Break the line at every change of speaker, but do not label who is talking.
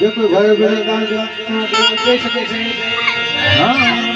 જે કોઈ ભાઈ બહેન કહી શકે છે. હા.